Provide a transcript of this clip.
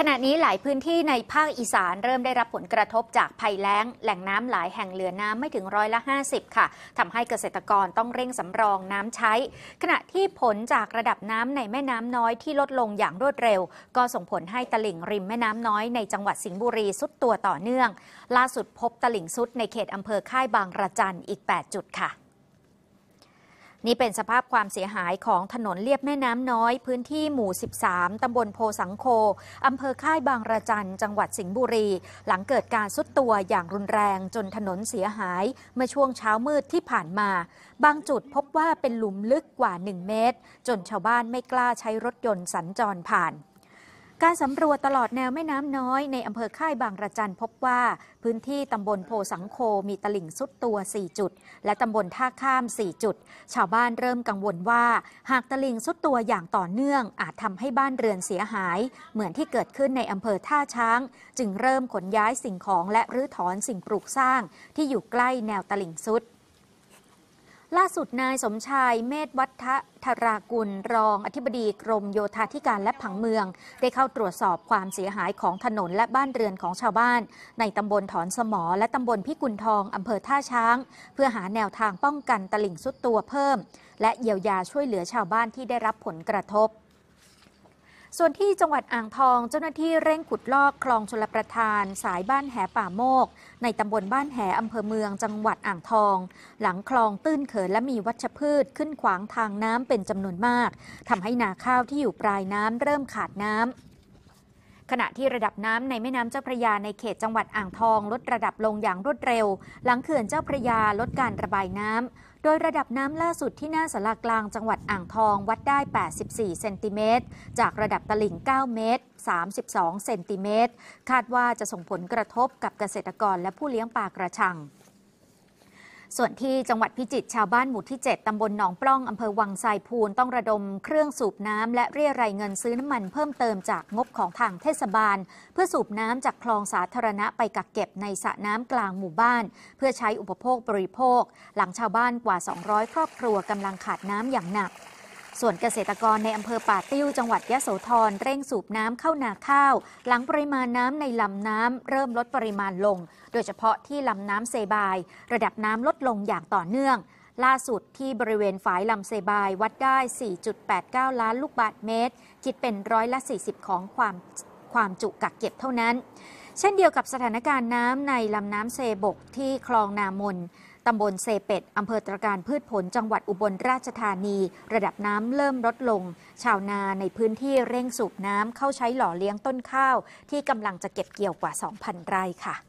ขณะนี้หลายพื้นที่ในภาคอีสานเริ่มได้รับผลกระทบจากภัยแล้ง แหล่งน้ำหลายแห่งเหลือน้ำไม่ถึงร้อยละ 50 ค่ะทำให้เกษตรกรต้องเร่งสำรองน้ำใช้ ขณะที่ผลจากระดับน้ำในแม่น้ำน้อยที่ลดลงอย่างรวดเร็ว ก็ส่งผลให้ตลิ่งริมแม่น้ำน้อยในจังหวัดสิงห์บุรีสุดตัวต่อเนื่อง ล่าสุดพบตลิ่งสุดในเขตอำเภอค่ายบางระจันอีก 8 จุดค่ะ นี่เป็นสภาพความเสียหายของถนนเลียบแม่น้ำน้อย พื้นที่หมู่ 13 ตำบลโพสังโคอำเภอค่ายบางระจัน จังหวัดสิงห์บุรี หลังเกิดการซุดตัวอย่างรุนแรงจนถนนเสียหาย เมื่อช่วงเช้ามืดที่ผ่านมา บางจุดพบว่าเป็นหลุมลึกกว่า 1 เมตร จนชาวบ้านไม่กล้าใช้รถยนต์สัญจรผ่าน การสำรวจตลอดแนวแม่น้ำน้อยในอำเภอค่ายบางระจันพบว่าพื้นที่ตำบลโพสังโคมีตลิ่งสุดตัว 4 จุด และตำบลท่าข้าม 4 จุด ชาวบ้านเริ่มกังวลว่า หากตลิ่งสุดตัวอย่างต่อเนื่อง อาจทำให้บ้านเรือนเสียหาย เหมือนที่เกิดขึ้นในอำเภอท่าช้าง จึงเริ่มขนย้ายสิ่งของและรื้อถอนสิ่งปลูกสร้าง ที่อยู่ใกล้แนวตลิ่งสุด ล่าสุดนายสมชายเมธวัฒธรากุล รองอธิบดีกรมโยธาธิการและผังเมือง ได้เข้าตรวจสอบความเสียหายของถนนและบ้านเรือนของชาวบ้าน ในตำบลถอนสมอ และตำบลพิกุลทองอำเภอท่าช้าง เพื่อหาแนวทางป้องกันตลิ่งสุดตัวเพิ่ม และเยียวยาช่วยเหลือชาวบ้านที่ได้รับผลกระทบ ส่วนที่จังหวัดอ่างทองเจ้าหน้าที่เร่งขุดลอกคลองชลประทาน สายบ้านแหป่าโมก ในตำบลบ้านแหอำเภอเมืองจังหวัดอ่างทอง หลังคลองตื้นเขินและมีวัชพืชขึ้นขวางทางน้ำเป็นจำนวนมากทำให้นาข้าวที่อยู่ปลายน้ำเริ่มขาดน้ำ ขณะที่ระดับน้ำในแม่น้ำเจ้าพระยาในเขตจังหวัดอ่างทองลดระดับลงอย่างรวดเร็ว หลังเขื่อนเจ้าพระยาลดการระบายน้ำ โดยระดับน้ำล่าสุดที่หน้าสารากลางจังหวัดอ่างทองวัดได้ 84 เซนติเมตร จากระดับตลิ่ง 9 เมตร 32 เซนติเมตร คาดว่าจะส่งผลกระทบกับเกษตรกรและผู้เลี้ยงปลากระชัง ส่วนที่จังหวัดพิจิตรชาวบ้านหมู่ที่ 7 ตำบลหนองปล้อง อำเภอวังไซพูนต้องระดมเครื่องสูบน้ำและเรียรายเงินซื้อน้ำมันเพิ่มเติมจากงบของทางเทศบาล เพื่อสูบน้ำจากคลองสาธารณะไปกักเก็บในสระน้ำกลางหมู่บ้าน เพื่อใช้อุปโภคบริโภค หลังชาวบ้านกว่า 200 ครอบครัวกำลังขาดน้ำอย่างหนัก ส่วนเกษตรกรในอำเภอป่าติ้วจังหวัดยะโสธรเร่งสูบน้ำเข้านาข้าว หลังปริมาณน้ำในลำน้ำเริ่มลดปริมาณลง โดยเฉพาะที่ลำน้ำเซบาย ระดับน้ำลดลงอย่างต่อเนื่อง ล่าสุดที่บริเวณฝายลำเซบายวัดได้ 4.89 ล้านลูกบาทเมตร คิดเป็นร้อยละ 40 ของความความจุกักเก็บเท่านั้น เช่นเดียวกับสถานการณ์น้ำในลำน้ำเซบกที่คลองนามน ตำบลเซเป็ดอำเภอตรการพืชผลจังหวัดอุบลราชธานี ระดับน้ำเริ่มลดลง ชาวนาในพื้นที่เร่งสูบน้ำเข้าใช้หล่อเลี้ยงต้นข้าว ที่กำลังจะเก็บเกี่ยวกว่า 2,000 ไร่ค่ะ